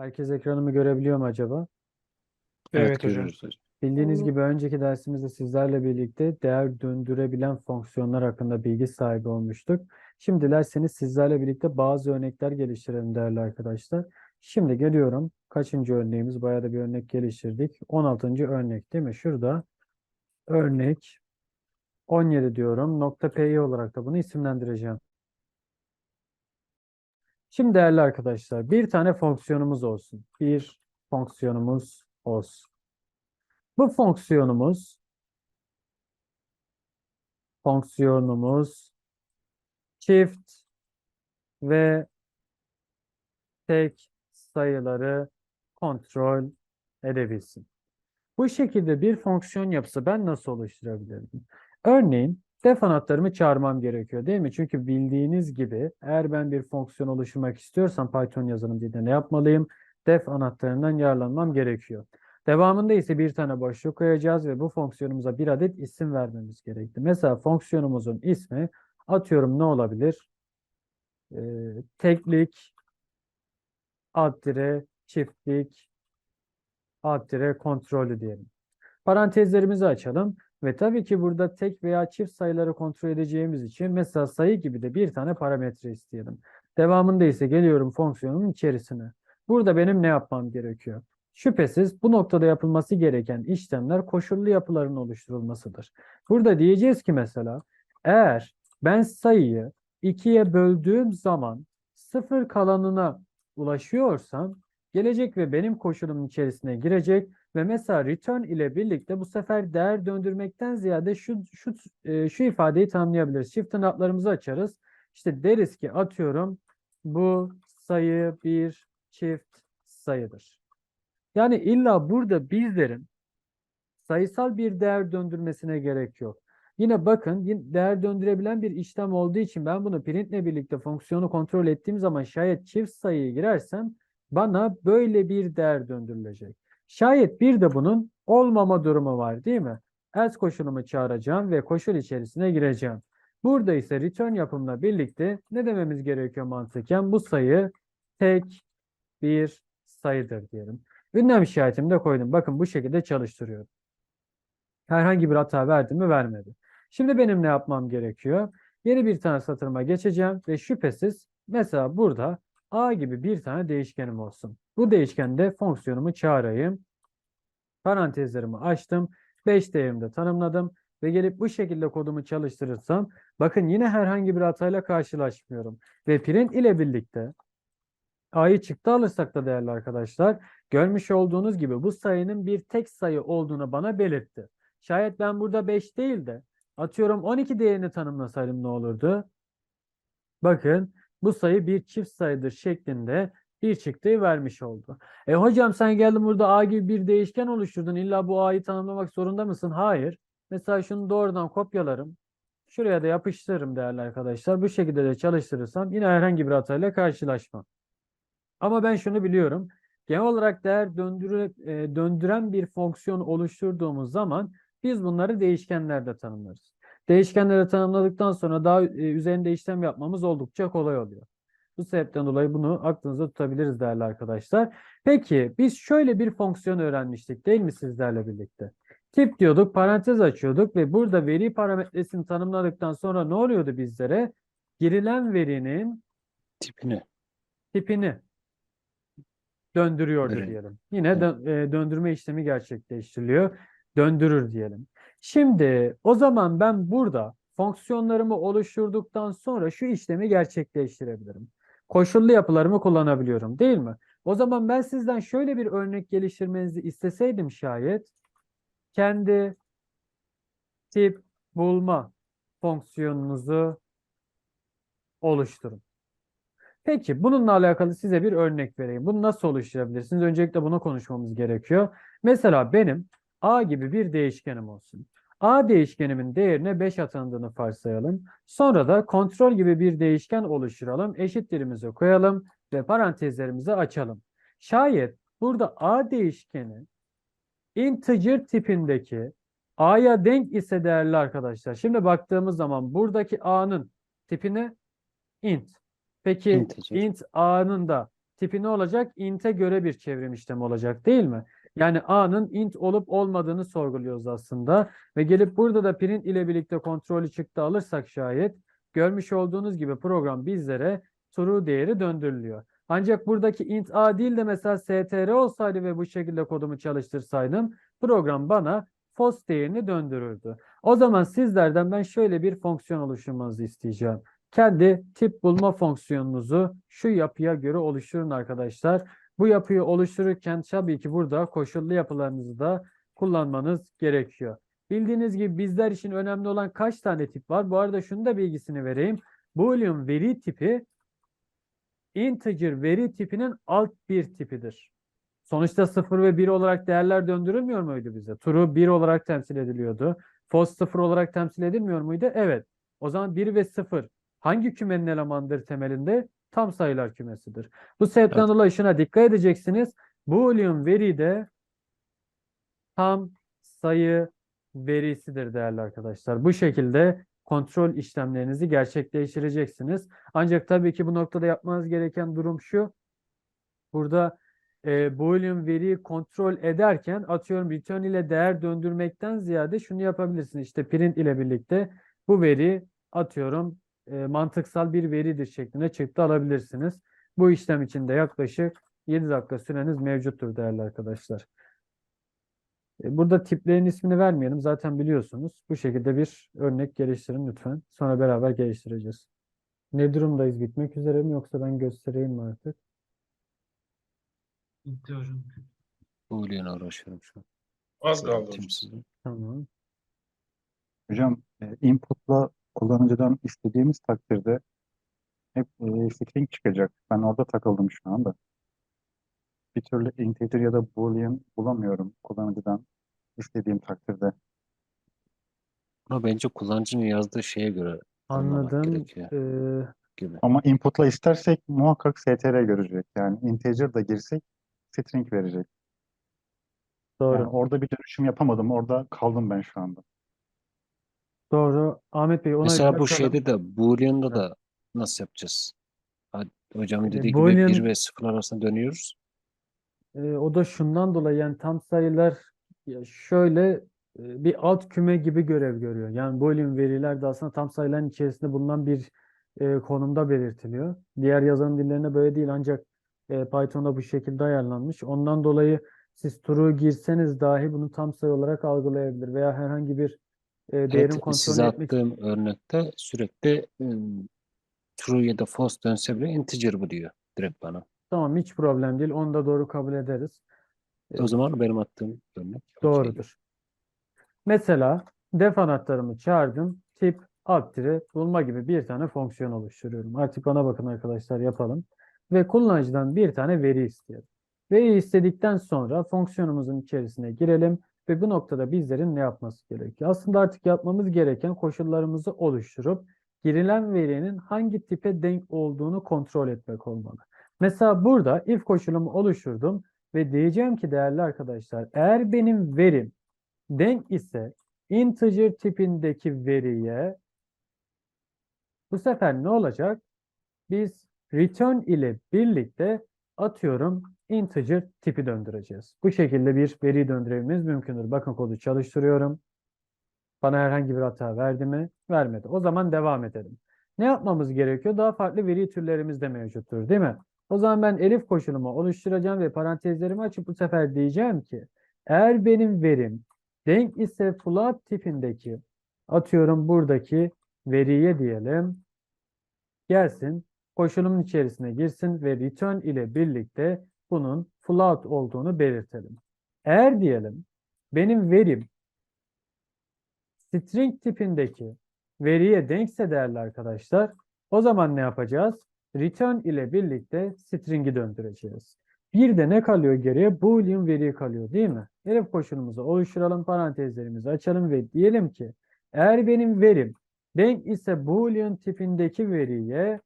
Herkes ekranımı görebiliyor mu acaba? Evet, Evet hocam. görüyoruz hocam. Bildiğiniz gibi önceki dersimizde sizlerle birlikte değer döndürebilen fonksiyonlar hakkında bilgi sahibi olmuştuk. Şimdi dilerseniz sizlerle birlikte bazı örnekler geliştirelim değerli arkadaşlar. Şimdi geliyorum. Kaçıncı örneğimiz? Bayağı da bir örnek geliştirdik. 16. örnek değil mi? Şurada örnek 17 diyorum. Nokta P'yi olarak da bunu isimlendireceğim. Şimdi değerli arkadaşlar bir tane fonksiyonumuz olsun. Bir fonksiyonumuz olsun. Bu fonksiyonumuz fonksiyonumuz çift ve tek sayıları kontrol edebilsin. Bu şekilde bir fonksiyon yapısı ben nasıl oluşturabilirim? Örneğin def anahtarımı çağırmam gerekiyor değil mi? Çünkü bildiğiniz gibi eğer ben bir fonksiyon oluşturmak istiyorsam Python yazılım dilinde ne yapmalıyım? Def anahtarından yararlanmam gerekiyor. Devamında ise bir tane boşluk koyacağız ve bu fonksiyonumuza bir adet isim vermemiz gerekti. Mesela fonksiyonumuzun ismi atıyorum ne olabilir? Ee, teklik, alt dire, çiftlik, alt dire kontrolü diyelim. Parantezlerimizi açalım ve tabii ki burada tek veya çift sayıları kontrol edeceğimiz için mesela sayı gibi de bir tane parametre isteyelim. Devamında ise geliyorum fonksiyonun içerisine. Burada benim ne yapmam gerekiyor? Şüphesiz bu noktada yapılması gereken işlemler koşullu yapıların oluşturulmasıdır. Burada diyeceğiz ki mesela eğer ben sayıyı ikiye böldüğüm zaman sıfır kalanına ulaşıyorsam gelecek ve benim koşulumun içerisine girecek ve mesela return ile birlikte bu sefer değer döndürmekten ziyade şu şu e, şu ifadeyi tanımlayabiliriz. Shift tırnaklarımızı açarız. İşte deriz ki atıyorum bu sayı bir çift sayıdır. Yani illa burada bizlerin sayısal bir değer döndürmesine gerek yok. Yine bakın değer döndürebilen bir işlem olduğu için ben bunu printle birlikte fonksiyonu kontrol ettiğim zaman şayet çift sayıyı girersem bana böyle bir değer döndürülecek. Şayet bir de bunun olmama durumu var değil mi? Else koşulumu çağıracağım ve koşul içerisine gireceğim. Burada ise return yapımla birlikte ne dememiz gerekiyor mantıken? Bu sayı tek bir sayıdır diyelim. Ünlem işaretimi de koydum. Bakın bu şekilde çalıştırıyorum. Herhangi bir hata verdi mi? Vermedi. Şimdi benim ne yapmam gerekiyor? Yeni bir tane satırıma geçeceğim ve şüphesiz mesela burada a gibi bir tane değişkenim olsun. Bu değişkende fonksiyonumu çağırayım. Parantezlerimi açtım. 5 değerimi de tanımladım. Ve gelip bu şekilde kodumu çalıştırırsam bakın yine herhangi bir hatayla karşılaşmıyorum. Ve print ile birlikte a'yı çıktı alırsak da değerli arkadaşlar görmüş olduğunuz gibi bu sayının bir tek sayı olduğunu bana belirtti. Şayet ben burada 5 değil de atıyorum 12 değerini tanımlasaydım ne olurdu? Bakın bu sayı bir çift sayıdır şeklinde bir çıktığı vermiş oldu. E hocam sen geldin burada a gibi bir değişken oluşturdun. İlla bu a'yı tanımlamak zorunda mısın? Hayır. Mesela şunu doğrudan kopyalarım. Şuraya da yapıştırırım değerli arkadaşlar. Bu şekilde de çalıştırırsam yine herhangi bir hatayla karşılaşmam. Ama ben şunu biliyorum. Genel olarak değer e, döndüren bir fonksiyon oluşturduğumuz zaman biz bunları değişkenlerde tanımlarız. Değişkenleri tanımladıktan sonra daha e, üzerinde işlem yapmamız oldukça kolay oluyor. Bu sebepten dolayı bunu aklınızda tutabiliriz değerli arkadaşlar. Peki biz şöyle bir fonksiyon öğrenmiştik değil mi sizlerle birlikte? Tip diyorduk, parantez açıyorduk ve burada veri parametresini tanımladıktan sonra ne oluyordu bizlere? Girilen verinin Tipini. tipini döndürüyordu Evet. diyelim. Yine dö- e, döndürme işlemi gerçekleştiriliyor. Döndürür diyelim. Şimdi o zaman ben burada fonksiyonlarımı oluşturduktan sonra şu işlemi gerçekleştirebilirim. Koşullu yapılarımı kullanabiliyorum değil mi? O zaman ben sizden şöyle bir örnek geliştirmenizi isteseydim şayet kendi tip bulma fonksiyonunuzu oluşturun. Peki bununla alakalı size bir örnek vereyim. Bunu nasıl oluşturabilirsiniz? Öncelikle bunu konuşmamız gerekiyor. Mesela benim a gibi bir değişkenim olsun. A değişkenimin değerine 5 atandığını varsayalım. Sonra da kontrol gibi bir değişken oluşturalım. Eşitlerimizi koyalım ve parantezlerimizi açalım. Şayet burada a değişkeni integer tipindeki a'ya denk ise değerli arkadaşlar. Şimdi baktığımız zaman buradaki a'nın tipine int. Peki Integer. int a'nın da tipi ne olacak? Int'e göre bir çevrim işlemi olacak değil mi? Yani A'nın int olup olmadığını sorguluyoruz aslında. Ve gelip burada da print ile birlikte kontrolü çıktı alırsak şayet görmüş olduğunuz gibi program bizlere true değeri döndürülüyor. Ancak buradaki int a değil de mesela str olsaydı ve bu şekilde kodumu çalıştırsaydım program bana false değerini döndürürdü. O zaman sizlerden ben şöyle bir fonksiyon oluşturmanızı isteyeceğim. Kendi tip bulma fonksiyonunuzu şu yapıya göre oluşturun arkadaşlar. Bu yapıyı oluştururken tabii ki burada koşullu yapılarınızı da kullanmanız gerekiyor. Bildiğiniz gibi bizler için önemli olan kaç tane tip var? Bu arada şunu da bilgisini vereyim. Boolean veri tipi integer veri tipinin alt bir tipidir. Sonuçta 0 ve 1 olarak değerler döndürülmüyor muydu bize? True 1 olarak temsil ediliyordu. False 0 olarak temsil edilmiyor muydu? Evet. O zaman 1 ve 0 hangi kümenin elemanıdır temelinde? Tam sayılar kümesidir. Bu sebepten Evet. dolayı şuna dikkat edeceksiniz. Boolean veri de tam sayı verisidir değerli arkadaşlar. Bu şekilde kontrol işlemlerinizi gerçekleştireceksiniz. Ancak tabii ki bu noktada yapmanız gereken durum şu. Burada e, Boolean veriyi kontrol ederken atıyorum return ile değer döndürmekten ziyade şunu yapabilirsiniz. İşte print ile birlikte bu veri atıyorum e, mantıksal bir veridir şeklinde çıktı alabilirsiniz. Bu işlem için de yaklaşık 7 dakika süreniz mevcuttur değerli arkadaşlar. E, Burada tiplerin ismini vermeyelim. Zaten biliyorsunuz. Bu şekilde bir örnek geliştirin lütfen. Sonra beraber geliştireceğiz. Ne durumdayız? Bitmek üzere mi yoksa ben göstereyim mi artık? Bitti hocam. Boolean'a uğraşıyorum şu an. Az kaldı hocam. Tamam. Hocam e, input'la kullanıcıdan istediğimiz takdirde hep e, string çıkacak. Ben orada takıldım şu anda. Bir türlü integer ya da boolean bulamıyorum kullanıcıdan istediğim takdirde. Bunu bence kullanıcının yazdığı şeye göre anlamak Anladım. gerekiyor Ee, gibi. Ama input'la istersek muhakkak str görecek. Yani integer da girsek string verecek. doğru. Yani orada bir dönüşüm yapamadım. Orada kaldım ben şu anda. Doğru. Ahmet Bey ona Mesela bu şeyde de Boolean'da da nasıl yapacağız? Ha- Hocamın E, dediği gibi Boolean- 1 ve 0 arasında dönüyoruz. Ee, o da şundan dolayı yani tam sayılar ya şöyle e, bir alt küme gibi görev görüyor. Yani boolean veriler de aslında tam sayıların içerisinde bulunan bir e, konumda belirtiliyor. Diğer yazılım dillerinde böyle değil ancak e, Python'da bu şekilde ayarlanmış. Ondan dolayı siz true girseniz dahi bunu tam sayı olarak algılayabilir veya herhangi bir e, değerin Evet, kontrolünü size etmek attığım örnekte sürekli true ya da false dönse bile integer bu diyor direkt bana. Tamam hiç problem değil. Onu da doğru kabul ederiz. O zaman benim attığım örnek. Doğrudur. Mesela def anahtarımı çağırdım. Tip alt tire bulma gibi bir tane fonksiyon oluşturuyorum. Artık ona bakın arkadaşlar yapalım. Ve kullanıcıdan bir tane veri isteyelim. Veri istedikten sonra fonksiyonumuzun içerisine girelim ve bu noktada bizlerin ne yapması gerekiyor? Aslında artık yapmamız gereken koşullarımızı oluşturup girilen verinin hangi tipe denk olduğunu kontrol etmek olmalı. Mesela burada if koşulumu oluşturdum ve diyeceğim ki değerli arkadaşlar eğer benim verim denk ise integer tipindeki veriye bu sefer ne olacak? Biz return ile birlikte atıyorum integer tipi döndüreceğiz. Bu şekilde bir veri döndürmemiz mümkündür. Bakın kodu çalıştırıyorum. Bana herhangi bir hata verdi mi? Vermedi. O zaman devam edelim. Ne yapmamız gerekiyor? Daha farklı veri türlerimiz de mevcuttur, değil mi? O zaman ben elif koşulumu oluşturacağım ve parantezlerimi açıp bu sefer diyeceğim ki eğer benim verim denk ise float tipindeki atıyorum buradaki veriye diyelim gelsin koşulumun içerisine girsin ve return ile birlikte bunun float olduğunu belirtelim. Eğer diyelim benim verim string tipindeki veriye denkse değerli arkadaşlar o zaman ne yapacağız? Return ile birlikte string'i döndüreceğiz. Bir de ne kalıyor geriye? Boolean veri kalıyor değil mi? Elif koşulumuzu oluşturalım, parantezlerimizi açalım ve diyelim ki eğer benim verim denk ise Boolean tipindeki veriye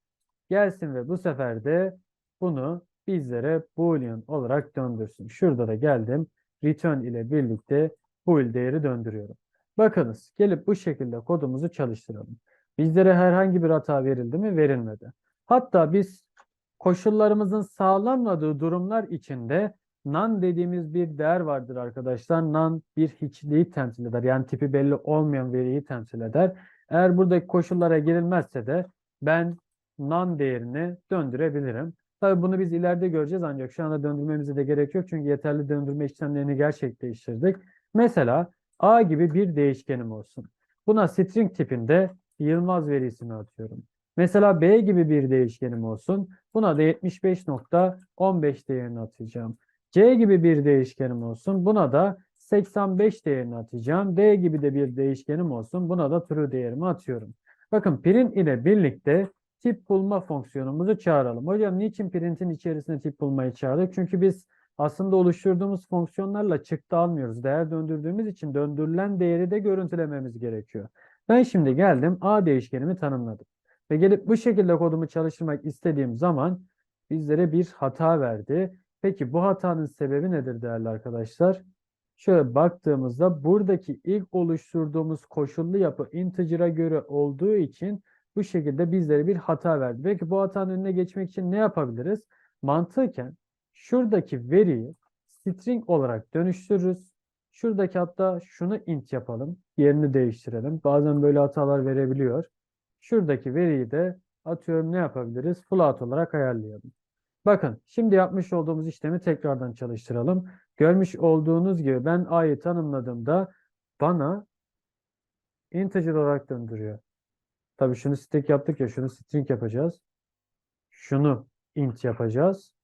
gelsin ve bu sefer de bunu bizlere Boolean olarak döndürsün. Şurada da geldim. Return ile birlikte bool değeri döndürüyorum. Bakınız gelip bu şekilde kodumuzu çalıştıralım. Bizlere herhangi bir hata verildi mi? Verilmedi. Hatta biz koşullarımızın sağlanmadığı durumlar içinde none dediğimiz bir değer vardır arkadaşlar. None bir hiçliği temsil eder. Yani tipi belli olmayan veriyi temsil eder. Eğer buradaki koşullara girilmezse de ben none değerini döndürebilirim. Tabii bunu biz ileride göreceğiz ancak şu anda döndürmemize de gerek yok. Çünkü yeterli döndürme işlemlerini gerçekleştirdik. Mesela A gibi bir değişkenim olsun. Buna string tipinde Yılmaz verisini atıyorum. Mesela B gibi bir değişkenim olsun. Buna da 75.15 değerini atacağım. C gibi bir değişkenim olsun. Buna da 85 değerini atacağım. D gibi de bir değişkenim olsun. Buna da true değerimi atıyorum. Bakın print ile birlikte tip bulma fonksiyonumuzu çağıralım. Hocam niçin print'in içerisine tip bulmayı çağırdık? Çünkü biz aslında oluşturduğumuz fonksiyonlarla çıktı almıyoruz. Değer döndürdüğümüz için döndürülen değeri de görüntülememiz gerekiyor. Ben şimdi geldim A değişkenimi tanımladım. Ve gelip bu şekilde kodumu çalıştırmak istediğim zaman bizlere bir hata verdi. Peki bu hatanın sebebi nedir değerli arkadaşlar? Şöyle baktığımızda buradaki ilk oluşturduğumuz koşullu yapı integer'a göre olduğu için bu şekilde bizlere bir hata verdi. Peki bu hatanın önüne geçmek için ne yapabiliriz? Mantıken şuradaki veriyi string olarak dönüştürürüz. Şuradaki hatta şunu int yapalım. Yerini değiştirelim. Bazen böyle hatalar verebiliyor. Şuradaki veriyi de atıyorum ne yapabiliriz? Float olarak ayarlayalım. Bakın şimdi yapmış olduğumuz işlemi tekrardan çalıştıralım. Görmüş olduğunuz gibi ben a'yı tanımladığımda bana integer olarak döndürüyor. Tabii şunu stack yaptık ya şunu string yapacağız. Şunu int yapacağız.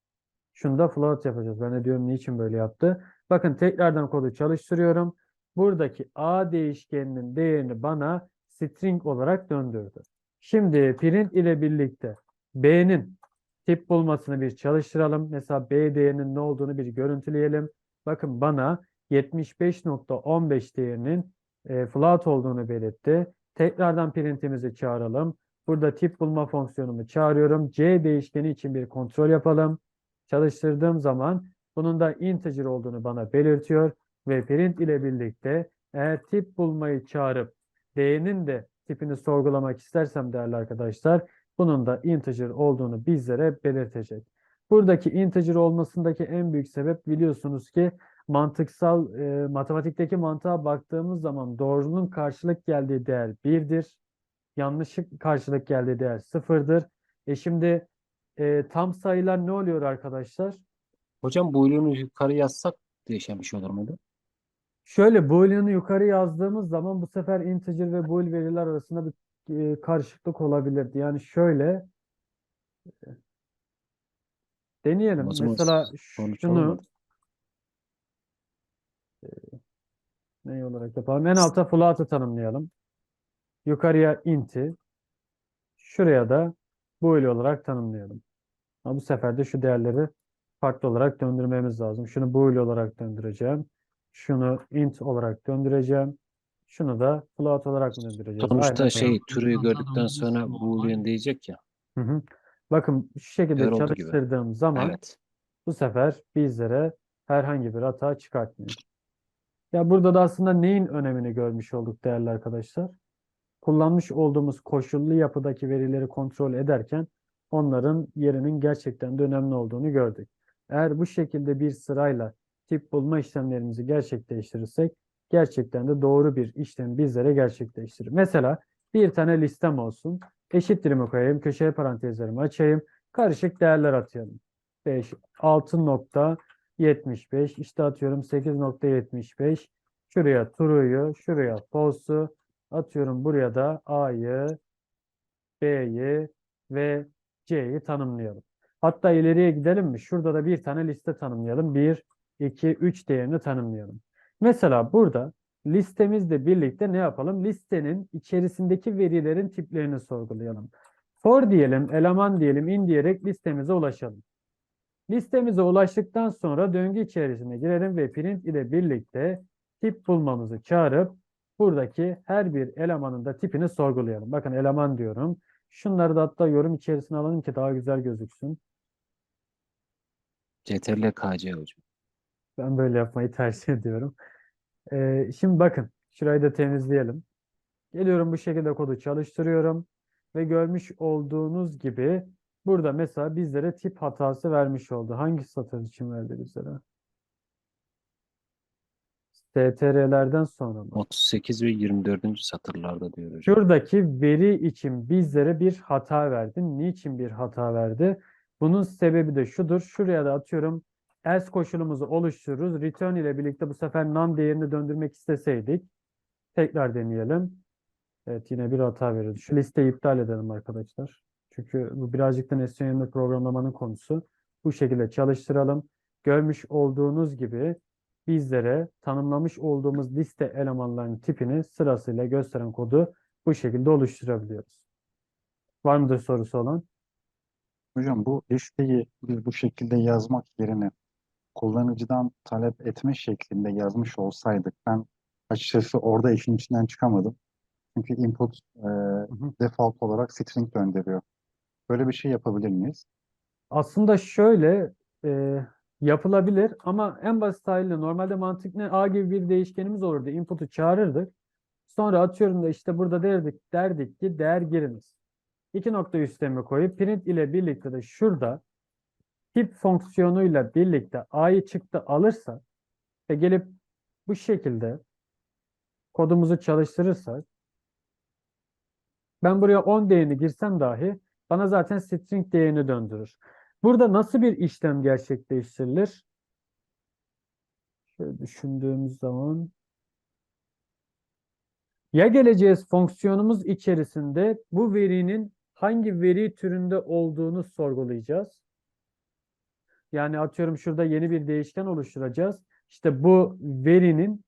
Şunu da float yapacağız. Ben de diyorum niçin böyle yaptı. Bakın tekrardan kodu çalıştırıyorum. Buradaki a değişkeninin değerini bana string olarak döndürdü. Şimdi print ile birlikte b'nin tip bulmasını bir çalıştıralım. Mesela b değerinin ne olduğunu bir görüntüleyelim. Bakın bana 75.15 değerinin e, float olduğunu belirtti. Tekrardan printimizi çağıralım. Burada tip bulma fonksiyonumu çağırıyorum. C değişkeni için bir kontrol yapalım. Çalıştırdığım zaman bunun da integer olduğunu bana belirtiyor ve print ile birlikte eğer tip bulmayı çağırıp değerinin de tipini sorgulamak istersem değerli arkadaşlar bunun da integer olduğunu bizlere belirtecek. Buradaki integer olmasındaki en büyük sebep biliyorsunuz ki mantıksal e, matematikteki mantığa baktığımız zaman doğrunun karşılık geldiği değer 1'dir. Yanlışlık karşılık geldiği değer 0'dır. E şimdi e, tam sayılar ne oluyor arkadaşlar? Hocam boolean'ı yukarı yazsak değişen bir şey olur muydu? Şöyle boolean'ı yukarı yazdığımız zaman bu sefer integer ve bool veriler arasında bir e, karışıklık olabilirdi. Yani şöyle e, deneyelim. O zaman Mesela sonuç şunu olmadı. Ne olarak yapalım? En alta float'ı tanımlayalım. Yukarıya int'i, şuraya da bool olarak tanımlayalım. Ama bu sefer de şu değerleri farklı olarak döndürmemiz lazım. Şunu bool olarak döndüreceğim. Şunu int olarak döndüreceğim. Şunu da float olarak mı döndüreceğiz? Sonuçta Aynen şey türü gördükten sonra boolean diyecek ya. Hı hı. Bakın şu şekilde gibi. çalıştırdığım zaman Evet. bu sefer bizlere herhangi bir hata çıkartmıyor. Ya burada da aslında neyin önemini görmüş olduk değerli arkadaşlar? Kullanmış olduğumuz koşullu yapıdaki verileri kontrol ederken onların yerinin gerçekten de önemli olduğunu gördük. Eğer bu şekilde bir sırayla tip bulma işlemlerimizi gerçekleştirirsek gerçekten de doğru bir işlem bizlere gerçekleştirir. Mesela bir tane listem olsun. Eşittirimi koyayım. Köşeye parantezlerimi açayım. Karışık değerler atayalım. 5, 6.75 işte atıyorum 8.75 şuraya true'yu şuraya false'u atıyorum buraya da A'yı B'yi ve C'yi tanımlayalım. Hatta ileriye gidelim mi? Şurada da bir tane liste tanımlayalım. 1, 2, 3 değerini tanımlayalım. Mesela burada listemizle birlikte ne yapalım? Listenin içerisindeki verilerin tiplerini sorgulayalım. For diyelim, eleman diyelim, in diyerek listemize ulaşalım. Listemize ulaştıktan sonra döngü içerisine girelim ve print ile birlikte tip bulmamızı çağırıp buradaki her bir elemanın da tipini sorgulayalım. Bakın eleman diyorum. Şunları da hatta yorum içerisine alalım ki daha güzel gözüksün. CTRL KC hocam. Ben böyle yapmayı tercih ediyorum. Ee, şimdi bakın şurayı da temizleyelim. Geliyorum bu şekilde kodu çalıştırıyorum ve görmüş olduğunuz gibi Burada mesela bizlere tip hatası vermiş oldu. Hangi satır için verdi bizlere? STR'lerden sonra mı? 38 ve 24. satırlarda diyor hocam. Şuradaki veri için bizlere bir hata verdi. Niçin bir hata verdi? Bunun sebebi de şudur. Şuraya da atıyorum else koşulumuzu oluştururuz. Return ile birlikte bu sefer none değerini döndürmek isteseydik. Tekrar deneyelim. Evet yine bir hata verirdi. Şu listeyi iptal edelim arkadaşlar. Çünkü bu birazcık da nesne programlamanın konusu. Bu şekilde çalıştıralım. Görmüş olduğunuz gibi bizlere tanımlamış olduğumuz liste elemanlarının tipini sırasıyla gösteren kodu bu şekilde oluşturabiliyoruz. Var mıdır sorusu olan? Hocam bu listeyi biz bu şekilde yazmak yerine kullanıcıdan talep etme şeklinde yazmış olsaydık ben açıkçası orada işin içinden çıkamadım. Çünkü input e, hı. default olarak string gönderiyor. Böyle bir şey yapabilir miyiz? Aslında şöyle e, yapılabilir ama en basit haliyle normalde mantık ne? A gibi bir değişkenimiz olurdu. Input'u çağırırdık. Sonra atıyorum da işte burada derdik, derdik ki değer giriniz. İki nokta üstemi koyup print ile birlikte de şurada tip fonksiyonuyla birlikte A'yı çıktı alırsak ve gelip bu şekilde kodumuzu çalıştırırsak ben buraya 10 değerini girsem dahi bana zaten string değerini döndürür. Burada nasıl bir işlem gerçekleştirilir? Şöyle düşündüğümüz zaman ya geleceğiz fonksiyonumuz içerisinde bu verinin hangi veri türünde olduğunu sorgulayacağız. Yani atıyorum şurada yeni bir değişken oluşturacağız. İşte bu verinin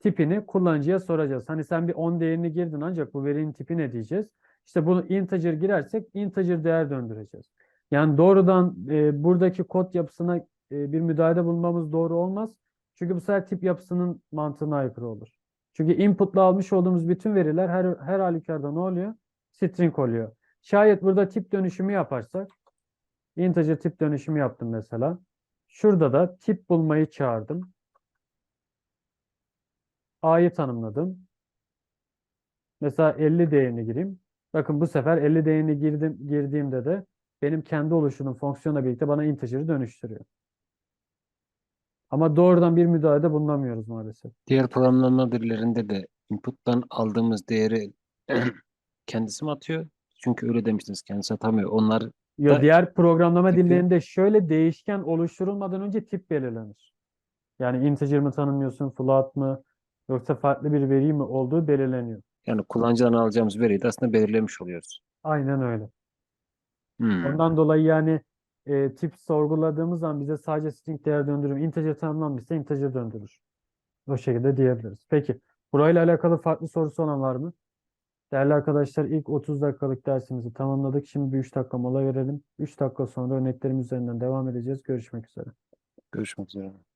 tipini kullanıcıya soracağız. Hani sen bir 10 değerini girdin ancak bu verinin tipi ne diyeceğiz? İşte bunu integer girersek integer değer döndüreceğiz. Yani doğrudan e, buradaki kod yapısına e, bir müdahalede bulunmamız doğru olmaz. Çünkü bu sefer tip yapısının mantığına aykırı olur. Çünkü input'la almış olduğumuz bütün veriler her, her halükarda ne oluyor? String oluyor. Şayet burada tip dönüşümü yaparsak, integer tip dönüşümü yaptım mesela. Şurada da tip bulmayı çağırdım. A'yı tanımladım. Mesela 50 değerini gireyim. Bakın bu sefer 50 değerini girdim, girdiğimde de benim kendi oluşunun fonksiyonla birlikte bana integer'ı dönüştürüyor. Ama doğrudan bir müdahalede bulunamıyoruz maalesef. Diğer programlama dillerinde de input'tan aldığımız değeri kendisi mi atıyor? Çünkü öyle demiştiniz kendisi atamıyor. Onlar Ya Da- diğer programlama tipi- dillerinde şöyle değişken oluşturulmadan önce tip belirlenir. Yani integer mi tanımlıyorsun, float mı yoksa farklı bir veri mi olduğu belirleniyor. Yani kullanıcıdan alacağımız veriyi de aslında belirlemiş oluyoruz. Aynen öyle. Hmm. Ondan dolayı yani e, tip sorguladığımız zaman bize sadece string değer döndürür. Integer tanımlanmışsa integer döndürür. O şekilde diyebiliriz. Peki burayla alakalı farklı sorusu olan var mı? Değerli arkadaşlar ilk 30 dakikalık dersimizi tamamladık. Şimdi bir 3 dakika mola verelim. 3 dakika sonra örneklerimiz üzerinden devam edeceğiz. Görüşmek üzere. Görüşmek üzere.